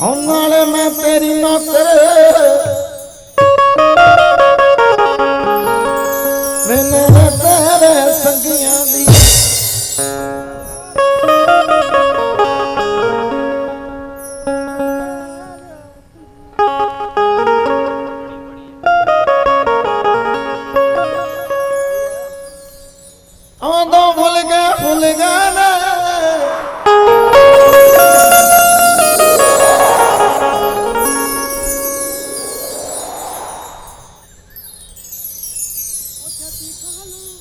ਹੁਣ ਨਾਲੇ ਮੈਂ ਤੇਰੀ ਨੌਕਰ।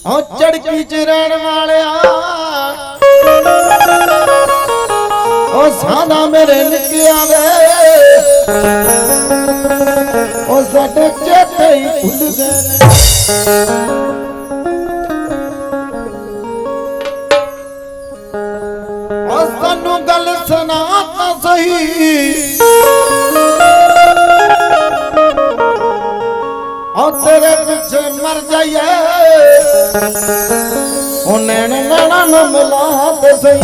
ਉਹ ਚੜਕੀ ਚ ਰਹਿਣ ਵਾਲਿਆ। ਉਹ ਸਾਦਾ ਮੇਰੇ ਨਿਕਿਆ ਵੇ ਉਹ ਸਾਡੇ ਚੇਤੇ ਹੀ ਭੁੱਲ ਗਏ ਉਹ ਸਾਨੂੰ ਗੱਲ ਸੁਣਾ ਤਾਂ ਸਹੀ। ਉਹ ਤੇਰੇ ਪਿੱਛੇ ਮਰ ਜਾਈਏ। ਉਹ ਨੈਣ ਨੈਣਾ ਨਾ ਮਿਲਾ ਤੇ ਸਹੀ।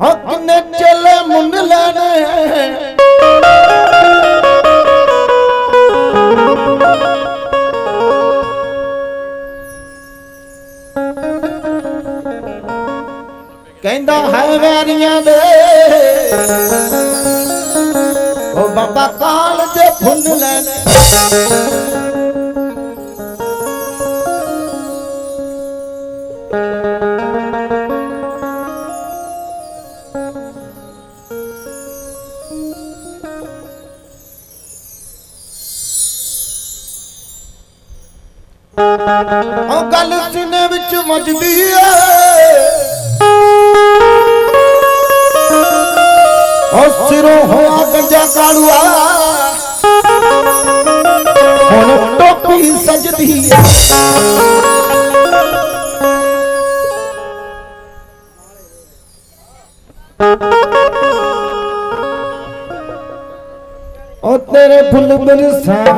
ਉਹ ਕਿੰਨੇ ਚੇਲੇ ਮੁੰਨ ਲੈਣੇ। ਕਹਿੰਦਾ ਹੈ ਵੈਰੀਆਂ ਦੇ। ਉਹ ਹੋਇਆ ਗੰਜਾ ਕਾਲੂਆ ਹੁਣ ਟੋਪੀ ਸਜਦੀ ਏ ਉਹ ਤੇਰੇ ਫੁੱਲ ਬਰਸਾਵੇ।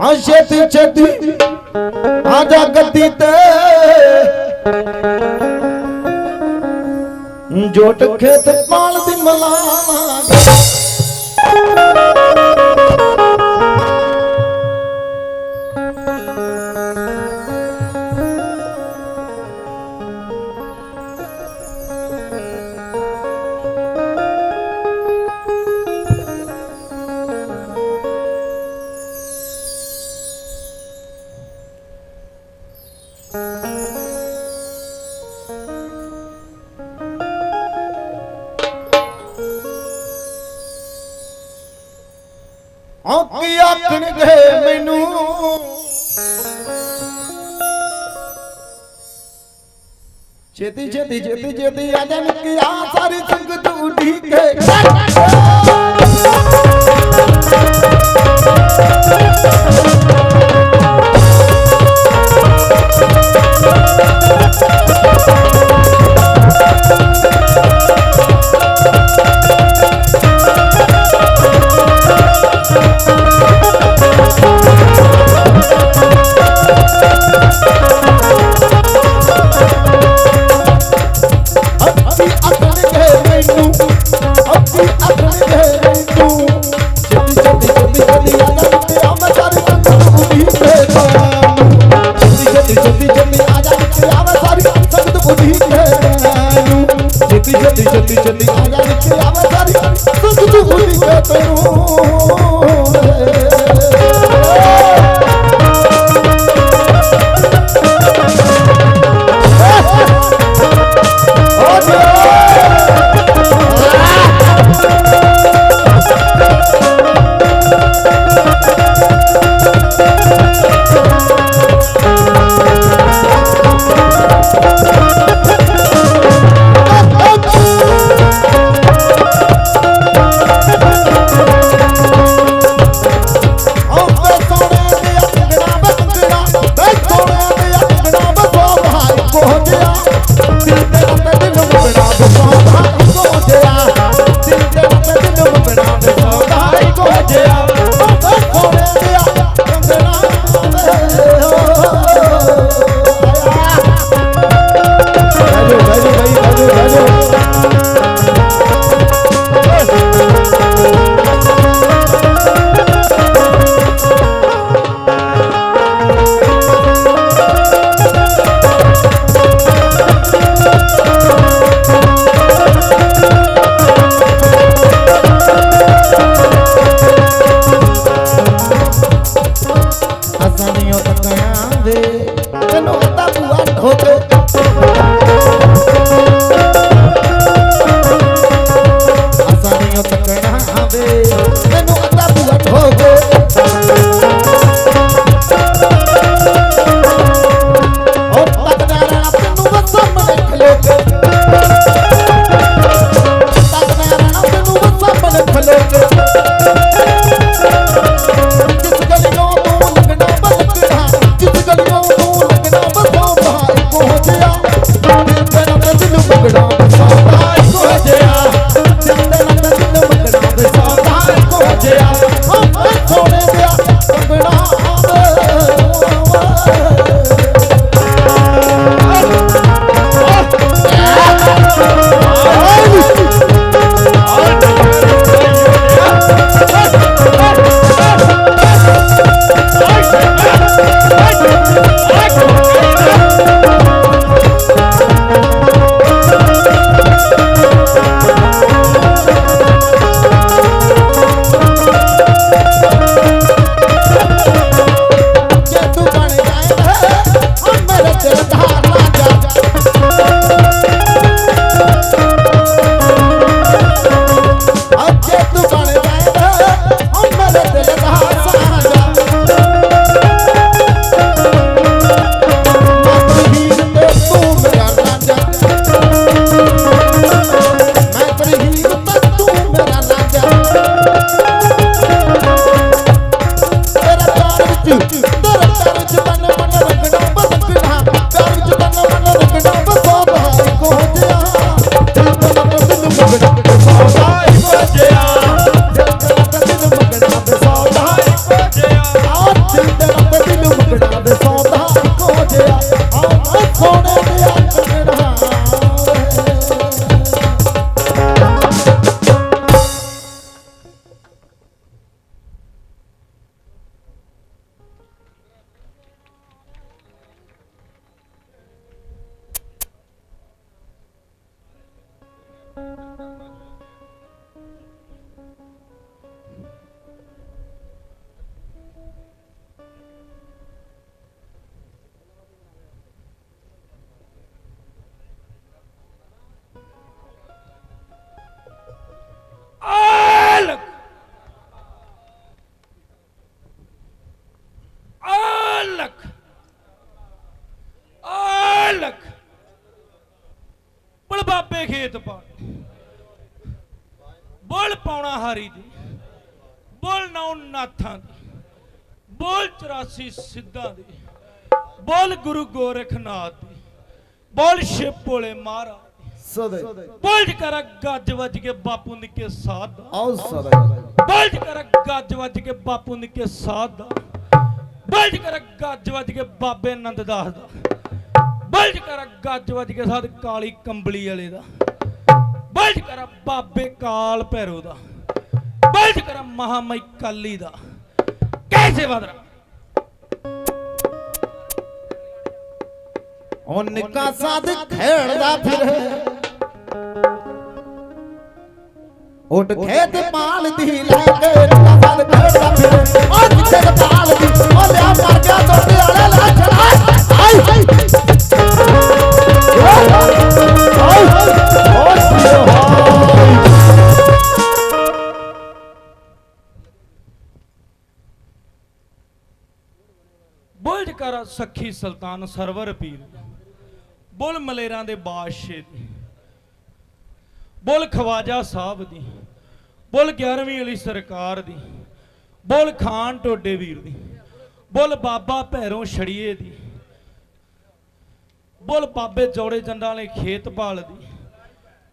ਆ ਛੇਤੀ ਛੇਤੀ ਆ ਜਾ ਗੱਦੀ ਤੇ। ਜੋਟ ਖੇਤ ਪਾਲ ਦੀ ਮਲਾਵਾਂਗੇ ਛੇਤੀ ਛੇਤੀ જતી જતી જતી આયા છે આવા સારી સુખ તું ભૂલી ગયો તેરું ਆਲਕ ਆਲਕ ਬਲ ਬਾਬੇ ਖੇਤ ਪਾ ਬੋਲ ਪਾਉਣਾ ਹਾਰੀ ਦੀ। ਬੋਲ ਨੌ ਨਾਥਾਂ ਦੀ। ਬੋਲ 84 ਸਿੱਧਾਂ ਦੀ। ਬੋਲ ਗੁਰੂ ਗੋਰਖਨਾਥ ਦੀ। ਬੋਲ ਸ਼ਿਵ ਭੋਲੇ ਮਹਾਰਾਜ। ਸਦੇ। ਬੋਲ ਕਰ ਗੱਜ ਵੱਜ ਕੇ ਬਾਪੂ ਨਿੱਕੇ ਸਾਧ ਆਓ ਸਦੇ। ਬਲਜ ਕਰ ਗੱਜ ਵੱਜ ਕੇ ਬਾਪੂ ਨਿੱਕੇ ਸਾਧ ਦਾ। ਬਲਜ ਕਰ ਗੱਜ ਵੱਜ ਕੇ ਬਾਬੇ ਨੰਦ ਦਾਸ ਦਾ। ਬਲਜ ਕਰ ਗੱਜ ਵੱਜ ਕੇ ਸਾਧ ਕਾਲੀ ਕੰਬਲੀ ਵਾਲੇ ਦਾ। ਬਲਜ ਕਰ ਬਾਬੇ ਕਾਲ ਭੈਰੋ ਦਾ। ਬਲਜ ਕਰ ਮਹਾਮਈ ਕਾਲੀ ਦਾ। ਕੈਸੇ ਵਦਰਾ ਉਹ ਨਿੱਕਾ ਸਾਧ ਖੇਡਦਾ ਫਿਰੇ। ਉੱਡ ਖੇਤ ਪਾਲ ਦੀ ਲੈ ਕੇ ਨਿੱਕਾ ਸਾਧ ਖੇਡਦਾ ਫਿਰੇ ਉਹ ਜਿੱਥੇ ਪਾਲ ਦੀ ਉਹ ਲਿਆ ਮਰ ਗਿਆ ਟੋਟੇ ਵਾਲੇ ਲਾ ਚੜਾ ਆਈ ਬੁਲਜ ਕਰ ਸਖੀ ਸੁਲਤਾਨ ਸਰਵਰ ਪੀਰ। ਬੁਲ ਮਲੇਰਾਂ ਦੇ ਬਾਦਸ਼ਾਹ ਦੀ। ਬੁਲ ਖਵਾਜਾ ਸਾਹਿਬ ਦੀ। ਬੋਲ 11ਵੀਂ ਵਾਲੀ ਸਰਕਾਰ ਦੀ, ਬੋਲ ਖਾਨ ਟੋਡੇ ਵੀਰ ਦੀ, ਬੋਲ ਬਾਬਾ ਭੈਰੋਂ ਛੜੀਏ ਦੀ, ਬੋਲ ਬਾਬੇ ਜੋੜੇ ਜੰਡਾਂ ਵਾਲੇ ਖੇਤ ਭਾਲ ਦੀ,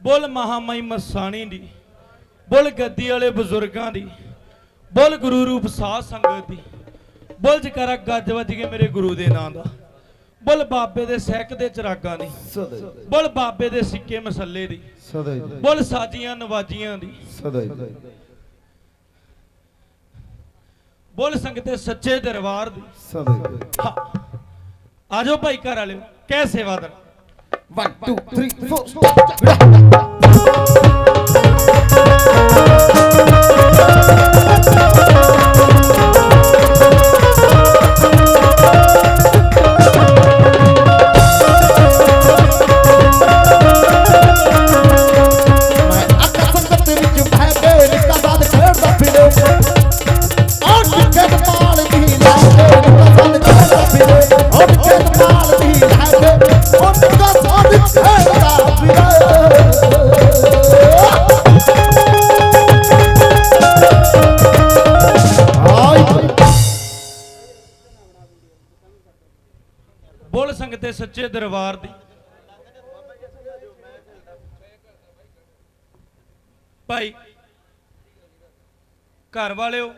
ਬੋਲ ਮਹਾਮਾਈ ਮਸਾਣੀ ਦੀ, ਬੋਲ ਗੱਦੀ ਵਾਲੇ ਬਜ਼ੁਰਗਾਂ ਦੀ, ਬੋਲ ਗੁਰੂ ਰੂਪ ਸਾਧ ਸੰਗਤ ਦੀ, ਬੋਲ ਜਕਰਾ ਗੱਜ ਵੱਜ ਕੇ ਮੇਰੇ ਗੁਰੂ ਦੇ ਨਾਂ ਦਾ। ਬੁਲ ਬਾਬੇ ਦੇ ਸਹਿਕ ਦੇ ਚਰਾਗਾਂ ਦੀ ਸਦੇ ਬੁਲ ਬਾਬੇ ਦੇ ਸਿੱਕੇ ਮਸੱਲੇ ਦੀ ਸਦੇ ਬੁਲ ਸਾਜੀਆਂ ਨਵਾਜੀਆਂ ਦੀ। ਸਦੇ ਬੁਲ ਸੰਗਤੇ ਸੱਚੇ ਦਰਬਾਰ ਦੀ। ਸਦੇ ਹਾਂ। ਆਜੋ ਭਾਈ ਘਰ ਵਾਲਿਓ ਕਹਿ ਸੇਵਾਦਾਰ 1 2 3 4 ਸਟਾਪ ਬੁਲ ਸੰਗਤੇ ਸੱਚੇ ਦਰਬਾਰ ਦੀ। ਭਾਈ, ਘਰ ਵਾਲਿਓ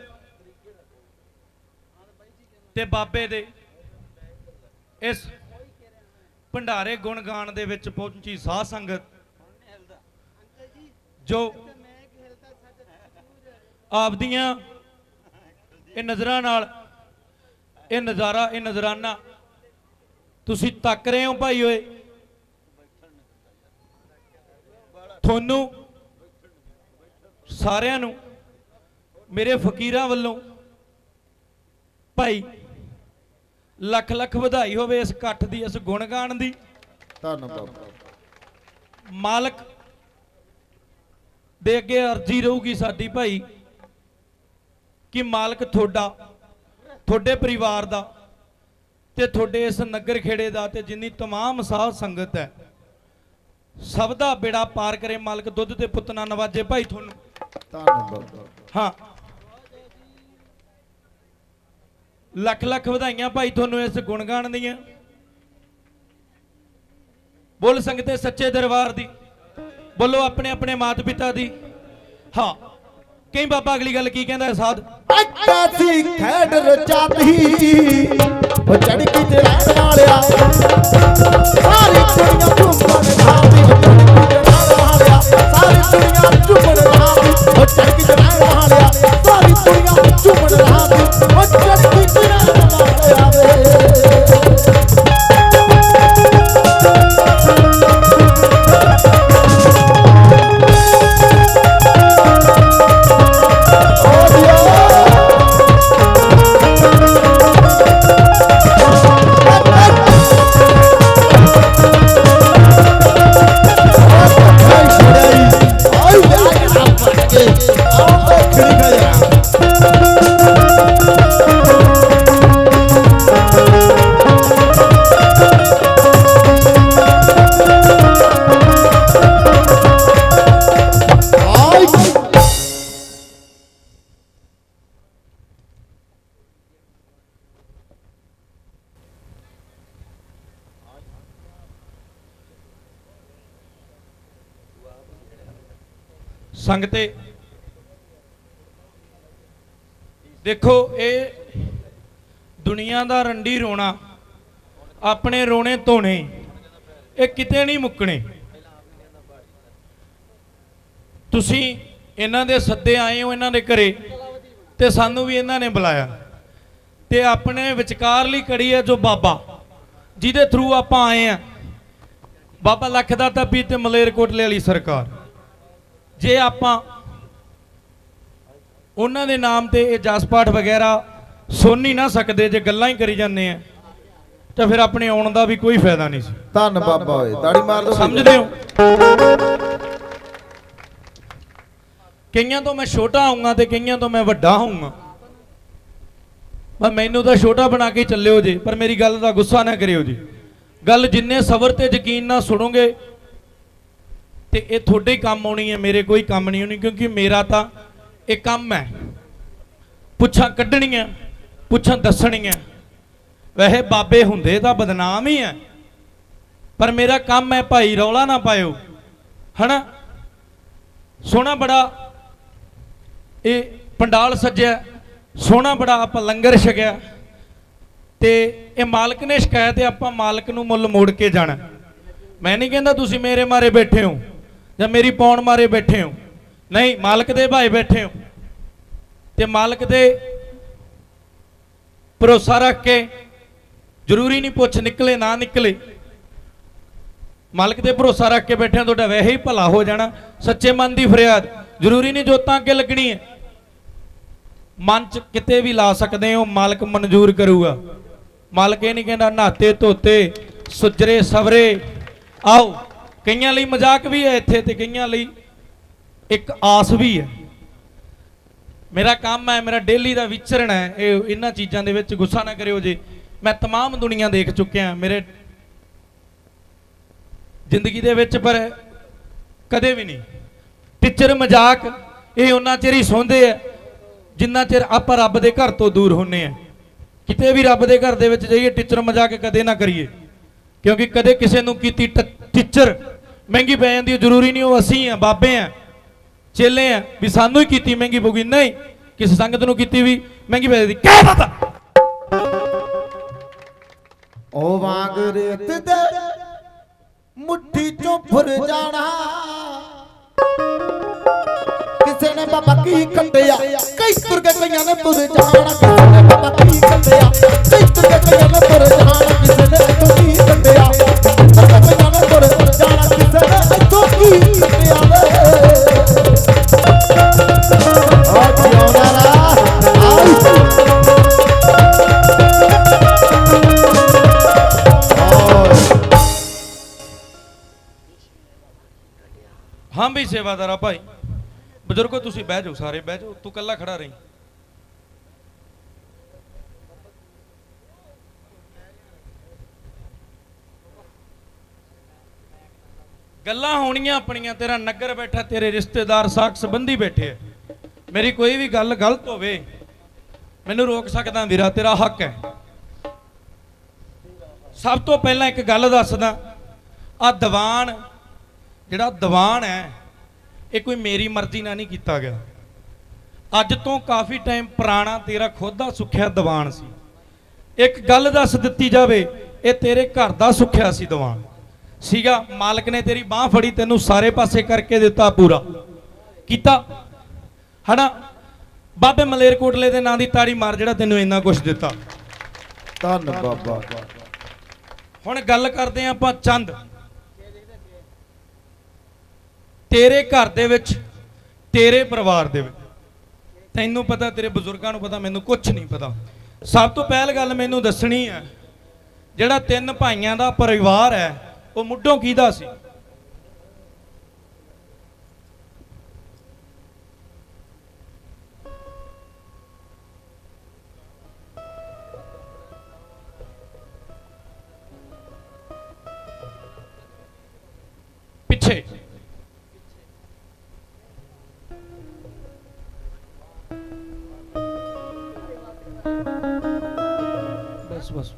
ਤੇ ਬਾਬੇ ਦੇ ਇਸ ਭੰਡਾਰੇ ਗੁਣ ਗਾਣ ਦੇ ਵਿੱਚ ਪਹੁੰਚੀ ਸਾਧ ਸੰਗਤ, ਜੋ ਆਪਦੀਆਂ ਇਹ ਨਜ਼ਰਾਂ ਨਾਲ, ਇਹ ਨਜ਼ਾਰਾ, ਇਹ ਨਜ਼ਰਾਨਾ ਤੁਸੀਂ ਤੱਕ ਰਹੇ ਹੋ ਭਾਈ ਓਏ? ਤੁਹਾਨੂੰ ਸਾਰਿਆਂ ਨੂੰ, ਮੇਰੇ ਫਕੀਰਾਂ ਵੱਲੋਂ ਭਾਈ ਲੱਖ ਲੱਖ ਵਧਾਈ ਹੋਵੇ ਇਸ ਇਕੱਠ ਦੀ, ਇਸ ਗੁਣ ਗਾਣ ਦੀ। ਧੰਨਵਾਦ ਮਾਲਕ ਦੇ ਅੱਗੇ ਅਰਜ਼ੀ ਰਹੂਗੀ ਸਾਡੀ ਭਾਈ ਕਿ ਮਾਲਕ ਤੁਹਾਡਾ, ਤੁਹਾਡੇ ਪਰਿਵਾਰ ਦਾ ਤੇ ਤੁਹਾਡੇ ਇਸ ਨਗਰ ਖੇੜੇ ਦਾ ਤੇ ਜਿੰਨੀ ਤਮਾਮ ਸਾਧ ਸੰਗਤ ਹੈ ਸਭ ਦਾ ਬੇੜਾ ਪਾਰ ਕਰੇ ਮਾਲਕ ਦੁੱਧ ਤੇ ਪੁੱਤ ਨਾ ਨਵਾਜੇ ਭਾਈ ਤੁਹਾਨੂੰ। ਧੰਨਵਾਦ। ਹਾਂ। ਲੱਖ ਲੱਖ ਵਧਾਈਆਂ ਭਾਈ ਤੁਹਾਨੂੰ ਇਸ ਗੁਣ ਗਾਣ ਦੀਆਂ। ਬੋਲ ਸੰਗਤੇ ਸੱਚੇ ਦਰਬਾਰ ਦੀ ਬੋਲੋ ਆਪਣੇ ਆਪਣੇ ਮਾਤਾ ਪਿਤਾ ਦੀ। ਹਾਂ। ਕਈ ਬਾਬਾ ਅਗਲੀ ਗੱਲ ਕੀ ਕਹਿੰਦਾ ਸਾਧ? ਅੱਕਾ ਸੀ ਖੇਡ ਰਚਾਤੀ। ਉਹ ਚੜਕੀ ਤੇ ਰਹਿਣ ਵਾਲਿਆ। ਸਾਰੀ ਦੁਨੀਆ ਝੁੰਮਣ ਭਾਵੀ ਉਹ ਚੜਕੀ ਤੇ ਰਹਿਣ ਵਾਲਿਆ। ਸਾਰੀ ਦੁਨੀਆ ਝੁੰਮਣ ਭਾਵੀ ਉਹ ਚੜਕੀ ਤੇ ਰਹਿਣ ਵਾਲਿਆ। ਸਾਰੀ ਦੁਨੀਆ ਝੁੰਮਣ ਭਾਵੀ ਉਹ ਸੰਗਤੇ ਦੇਖੋ, ਇਹ ਦੁਨੀਆ ਦਾ ਰੰਡੀ ਰੋਣਾ, ਆਪਣੇ ਰੋਣੇ ਧੋਣੇ, ਇਹ ਕਿਤੇ ਨਹੀਂ ਮੁੱਕਣੇ। ਤੁਸੀਂ ਇਹਨਾਂ ਦੇ ਸੱਦੇ ਆਏ ਹੋ ਇਹਨਾਂ ਦੇ ਘਰੇ ਤੇ ਸਾਨੂੰ ਵੀ ਇਹਨਾਂ ਨੇ ਬੁਲਾਇਆ। ਤੇ ਆਪਣੇ ਵਿਚਕਾਰਲੀ ਕੜੀ ਹੈ ਜੋ ਬਾਬਾ, ਜਿਹਦੇ ਥਰੂ ਆਪਾਂ ਆਏ ਆ ਬਾਬਾ ਲੱਖ ਦਾ ਤਪੀ ਤੇ ਮਲੇਰਕੋਟਲੇ ਵਾਲੀ ਸਰਕਾਰ। ਜੇ ਆਪਾਂ ਉਹਨਾਂ ਦੇ ਨਾਮ ਤੇ ਇਹ ਜਸ ਪਾਠ ਵਗੈਰਾ ਸੁਣ ਹੀ ਨਾ ਸਕਦੇ ਜੇ ਗੱਲਾਂ ਹੀ ਕਰੀ ਜਾਂਦੇ ਆ ਤਾਂ ਫਿਰ ਆਪਣੇ ਆਉਣ ਦਾ ਵੀ ਕੋਈ ਫਾਇਦਾ ਨਹੀਂ ਸੀ। ਧੰਨ ਬਾਬਾ ਓਏ ਤਾੜੀ ਮਾਰ ਦੋ ਸਮਝਦੇ ਹੋ? ਕਈਆਂ ਤੋਂ ਮੈਂ ਛੋਟਾ ਹੋਊਂਗਾ ਤੇ ਕਈਆਂ ਤੋਂ ਮੈਂ ਵੱਡਾ ਹੋਊਂਗਾ। ਪਰ ਮੈਨੂੰ ਤਾਂ ਛੋਟਾ ਬਣਾ ਕੇ ਚੱਲਿਓ ਜੀ ਪਰ ਮੇਰੀ ਗੱਲ ਦਾ ਗੁੱਸਾ ਨਾ ਕਰਿਓ ਜੀ। ਗੱਲ ਜਿੰਨੇ ਸਬਰ ਤੇ ਯਕੀਨ ਨਾਲ ਸੁਣੋਗੇ ਤੇ ਇਹ ਤੁਹਾਡੇ ਕੰਮ ਆਉਣੀ ਹੈ, ਮੇਰੇ ਕੋਈ ਕੰਮ ਨਹੀਂ ਆਉਣੀ, ਕਿਉਂਕਿ ਮੇਰਾ ਤਾਂ ਇਹ ਕੰਮ ਹੈ। ਪੁੱਛਾਂ ਕੱਢਣੀਆਂ, ਪੁੱਛਾਂ ਦੱਸਣੀਆਂ। ਵੈਸੇ ਬਾਬੇ ਹੁੰਦੇ ਤਾਂ ਬਦਨਾਮ ਹੀ ਹੈ, ਪਰ ਮੇਰਾ ਕੰਮ ਹੈ ਭਾਈ ਰੌਲਾ ਨਾ ਪਾਇਓ, ਹਨਾ? ਸੋਹਣਾ ਬੜਾ ਇਹ ਪੰਡਾਲ ਸੱਜਿਆ, ਸੋਹਣਾ ਬੜਾ ਆਪਾਂ ਲੰਗਰ ਛਕਿਆ, ਤੇ ਇਹ ਮਾਲਕ ਨੇ ਸ਼ਿਕਾਇਤ ਹੈ ਆਪਾਂ ਮਾਲਕ ਨੂੰ ਮੁੱਲ ਮੋੜ ਕੇ ਜਾਣਾ। ਮੈਂ ਨਹੀਂ ਕਹਿੰਦਾ ਤੁਸੀਂ ਮੇਰੇ ਮਾਰੇ ਬੈਠੇ ਹੋ। ਜਾਂ ਮੇਰੀ ਪੌਣ ਮਾਰੇ ਬੈਠੇ ਹੋ? ਨਹੀਂ, ਮਾਲਕ ਦੇ ਭਾਈ ਬੈਠੇ ਹੋ। ਤੇ ਮਾਲਕ ਦੇ ਭਰੋਸਾ ਰੱਖ ਕੇ ਜ਼ਰੂਰੀ ਨਹੀਂ ਪੁੱਛ ਨਿਕਲੇ, ਨਾ ਨਿਕਲੇ। ਮਾਲਕ ਤੇ ਭਰੋਸਾ ਰੱਖ ਕੇ ਬੈਠਿਆਂ ਤੁਹਾਡਾ ਵੈਸੇ ਹੀ ਭਲਾ ਹੋ ਜਾਣਾ। ਸੱਚੇ ਮਨ ਦੀ ਫਰਿਆਦ। ਜ਼ਰੂਰੀ ਨਹੀਂ ਜੋਤਾਂ ਅੱਗੇ ਲੱਗਣੀ ਹੈ। ਮਨ ਚ ਕਿਤੇ ਵੀ ਲਾ ਸਕਦੇ ਹੋ, ਮਾਲਕ ਮਨਜ਼ੂਰ ਕਰੂਗਾ। ਮਾਲਕ ਇਹ ਨਹੀਂ ਕਹਿੰਦਾ, ਨਹਾਤੇ ਧੋਤੇ, ਸੁਜਰੇ ਸਵਰੇ, ਆਓ। ਕਈਆਂ ਲਈ ਮਜ਼ਾਕ ਵੀ ਹੈ ਇੱਥੇ ਤੇ ਕਈਆਂ ਲਈ ਇੱਕ ਆਸ ਵੀ ਹੈ ਮੇਰਾ ਕੰਮ ਹੈ ਮੇਰਾ ਡੇਲੀ ਦਾ ਵਿਚਰਣਾ ਹੈ ਇਹ ਇਹਨਾਂ ਚੀਜ਼ਾਂ ਦੇ ਵਿੱਚ ਗੁੱਸਾ ਨਾ ਕਰਿਓ ਜੀ ਮੈਂ तमाम ਦੁਨੀਆ ਦੇਖ ਚੁੱਕਿਆ ਮੇਰੇ ਜ਼ਿੰਦਗੀ ਦੇ ਵਿੱਚ ਪਰ ਕਦੇ ਵੀ ਨਹੀਂ ਟੀਚਰ ਮਜ਼ਾਕ ਇਹ ਉਹਨਾਂ ਚਿਰ ਹੀ ਸੌਂਦੇ ਆ ਜਿੰਨਾ ਚਿਰ ਆਪਾਂ ਰੱਬ ਦੇ ਘਰ ਤੋਂ ਦੂਰ ਹੁੰਨੇ ਆ ਕਿਤੇ ਵੀ ਰੱਬ ਦੇ ਘਰ ਦੇ ਵਿੱਚ ਜਾਈਏ ਟੀਚਰ ਮਜ਼ਾਕ ਕਦੇ ਨਾ ਕਰੀਏ ਕਿਉਂਕਿ ਕਦੇ ਕਿਸੇ ਨੂੰ ਕੀਤੀ ਟ- ਟੀਚਰ ਮਹਿੰਗੀ ਪੈ ਜਾਂਦੀ ਹੈ, ਜ਼ਰੂਰੀ ਨਹੀਂ, ਉਹ ਅਸੀਂ ਆ ਬਾਬੇ ਆ ਚੇਲੇ ਆ ਵੀ ਸਾਨੂੰ ਹੀ ਕੀਤੀ ਮਹਿੰਗੀ ਪਊਗੀ। ਨਹੀਂ, ਕਿਸੇ ਸੰਗਤ ਨੂੰ ਕੀਤੀ ਵੀ ਮਹਿੰਗੀ ਪੈ ਜਾਂਦੀ। ਕਹਿ ਪਤਾ ਓ ਵਾਂਗ ਰੇਤ ਦੇ ਮੁੱਠੀ ਚੋਂ ਫੁਰ ਜਾਣਾ। ਕਿਸੇ ਨੇ ਬਾਬਾ ਕੀ ਕੱਢਿਆ? ਕਈ ਤੁਰ ਕਈਆਂ ਨੇ ਤੁਰ ਜਾਣਾ। ਕਿਸੇ ਨੇ ਬਾਬਾ ਕੀ ਕੱਢਿਆ? ਕਈ ਤੁਰ ਕਈਆਂ ਨੇ ਤੁਰ ਜਾਣਾ। ਕਿਸੇ ਨੇ ਇੱਥੋਂ ਕੀ ਕੱਢਿਆ? ਤੁਰ ਕਈਆਂ ਨੇ ਸੇਵਾਦਾਰਾ ਭਾਈ ਬਜ਼ੁਰਗੋ, ਤੁਸੀਂ ਬਹਿ ਜਾਓ ਸਾਰੇ, ਬਹਿ ਜਾਓ। ਤੂੰ ਕੱਲਾ ਖੜਾ ਰਹੀ। ਗੱਲਾਂ ਹੋਣੀਆਂ ਆਪਣੀਆਂ, ਤੇਰਾ ਨਗਰ ਬੈਠਾ, ਤੇਰੇ ਰਿਸ਼ਤੇਦਾਰ ਸਾਖ ਸੰਬੰਧੀ ਬੈਠੇ ਆ। ਮੇਰੀ ਕੋਈ ਵੀ ਗੱਲ ਗਲਤ ਹੋਵੇ, ਮੈਨੂੰ ਰੋਕ ਸਕਦਾ ਵੀਰਾ, ਤੇਰਾ ਹੱਕ ਹੈ। ਸਭ ਤੋਂ ਪਹਿਲਾਂ ਇੱਕ ਗੱਲ ਦੱਸਦਾ ਆ ਦੀਵਾਨ, ਜਿਹੜਾ ਦੀਵਾਨ ਹੈ ਇਹ ਕੋਈ ਮੇਰੀ ਮਰਜ਼ੀ ਨਾਲ ਨਹੀਂ ਕੀਤਾ ਗਿਆ। ਅੱਜ ਤੋਂ ਕਾਫੀ ਟਾਈਮ ਪੁਰਾਣਾ ਤੇਰਾ ਖੁਦ ਦਾ ਸੁੱਖਿਆ ਦੀਵਾਨ ਸੀ। ਇੱਕ ਗੱਲ ਦੱਸ ਦਿੱਤੀ ਜਾਵੇ ਇਹ ਤੇਰੇ ਘਰ ਦਾ ਸੁੱਖਿਆ ਸੀ ਦੀਵਾਨ। ਸੀਗਾ ਮਾਲਕ ਨੇ ਤੇਰੀ ਬਾਹ ਫੜੀ ਤੈਨੂੰ ਸਾਰੇ ਪਾਸੇ ਕਰਕੇ ਦਿੱਤਾ ਪੂਰਾ। ਕੀਤਾ। ਹਨਾ? ਬਾਬੇ ਮਲੇਰਕੋਟਲੇ ਦੇ ਨਾਂ ਦੀ ਤਾੜੀ ਮਾਰ ਜਿਹੜਾ ਤੈਨੂੰ ਇੰਨਾ ਕੁਝ ਦਿੱਤਾ। ਧੰਨ ਬਾਬਾ। ਹੁਣ ਗੱਲ ਕਰਦੇ ਹਾਂ ਆਪਾਂ ਚੰਦ। ਤੇਰੇ ਘਰ ਦੇ ਵਿੱਚ, ਤੇਰੇ ਪਰਿਵਾਰ ਦੇ ਵਿੱਚ। ਤੈਨੂੰ ਪਤਾ, ਤੇਰੇ ਬਜ਼ੁਰਗਾਂ ਨੂੰ ਪਤਾ, ਮੈਨੂੰ ਕੁਝ ਨਹੀਂ ਪਤਾ। ਸਭ ਤੋਂ ਪਹਿਲ ਗੱਲ ਮੈਨੂੰ ਦੱਸਣੀ ਹੈ, ਜਿਹੜਾ ਤਿੰਨ ਭਾਈਆਂ ਦਾ ਪਰਿਵਾਰ ਹੈ, ਉਹ ਮੁੱਢੋਂ ਕਿਹਦਾ ਸੀ? ਬਸ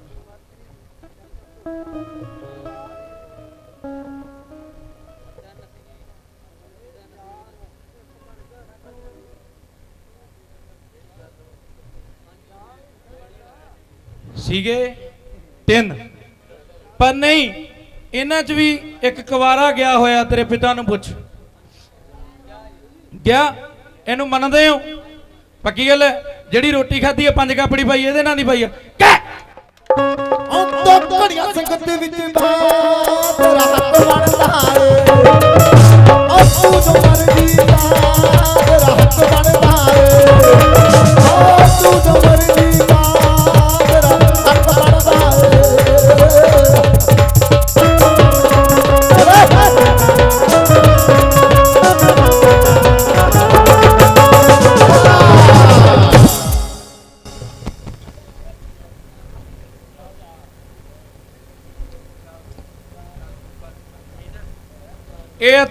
ਸੀਗੇ ਤਿੰਨ। ਪਰ ਨਹੀਂ, ਇਹਨਾਂ 'ਚ ਵੀ ਇੱਕ ਕੁਵਾਰਾ ਗਿਆ ਹੋਇਆ, ਤੇਰੇ ਪਿਤਾ ਨੂੰ ਪੁੱਛ। ਗਿਆ, ਇਹਨੂੰ ਮੰਨਦੇ ਹੋ? ਪੱਕੀ ਗੱਲ ਹੈ, ਜਿਹੜੀ ਰੋਟੀ ਖਾਧੀ ਹੈ, ਪੰਜ ਕਾਪੜੀ ਪਾਈ ਇਹਦੇ ਨਾਲ ਨਹੀਂ ਪਾਈ ਸੰਗਤ ਦੇ ਵਿੱਚ ਬਾਤ ਰਾਤ ਬਣਦਾ ਏ। ਓ ਤੂੰ ਮਰਦੀ ਦਾ ਰਾਤ ਬਣਦਾ ਏ।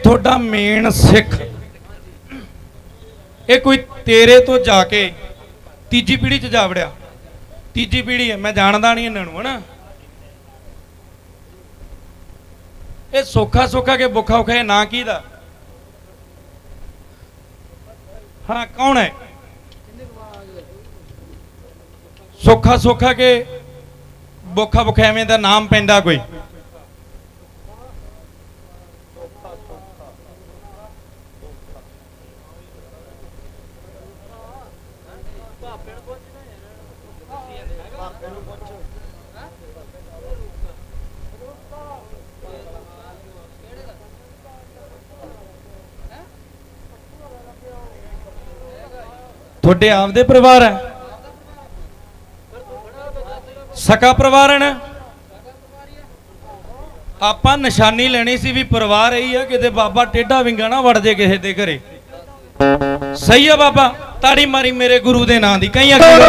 ਤੁਹਾਡਾ ਮੇਨ ਸਿੱਖ। ਇਹ ਕੋਈ ਤੇਰੇ ਤੋਂ ਜਾ ਕੇ ਤੀਜੀ ਪੀੜ੍ਹੀ ਚ ਜਾ ਵੜਿਆ। ਤੀਜੀ ਪੀੜ੍ਹੀ ਹੈ, ਮੈਂ ਜਾਣਦਾ ਨਹੀਂ ਇਹਨਾਂ ਨੂੰ, ਹਨਾ? ਇਹ ਸੋਖਾ ਸੋਖਾ ਕੇ ਬੁਖਾ ਉਖਾ ਇਹ ਨਾਂ ਕੀ ਦਾ ਹਾਂ, ਕੌਣ ਹੈ? ਸੋਖਾ ਸੋਖਾ ਕੇ ਬੁਖਾ ਭੁੱਖਾ ਐਵੇਂ ਦਾ ਨਾਮ ਪੈਂਦਾ ਕੋਈ। ਤੁਹਾਡੇ ਆਪਦੇ ਪਰਿਵਾਰ ਹੈ? ਸਕਾ ਪਰਿਵਾਰ ਹੈ ਨਾ? ਆਪਾਂ ਨਿਸ਼ਾਨੀ ਲੈਣੀ ਸੀ ਵੀ ਪਰਿਵਾਰ ਇਹੀ ਆ ਕਿਤੇ ਬਾਬਾ ਟੇਢਾ ਵਿੰਗਾ ਨਾ ਵੜ ਜੇ ਕਿਸੇ ਦੇ ਘਰੇ। ਸਹੀ ਆ ਬਾਬਾ। ਤਾੜੀ ਮਾਰੀ ਮੇਰੇ ਗੁਰੂ ਦੇ ਨਾਂ ਦੀ ਕਈ ਅੱਗੇ ਏ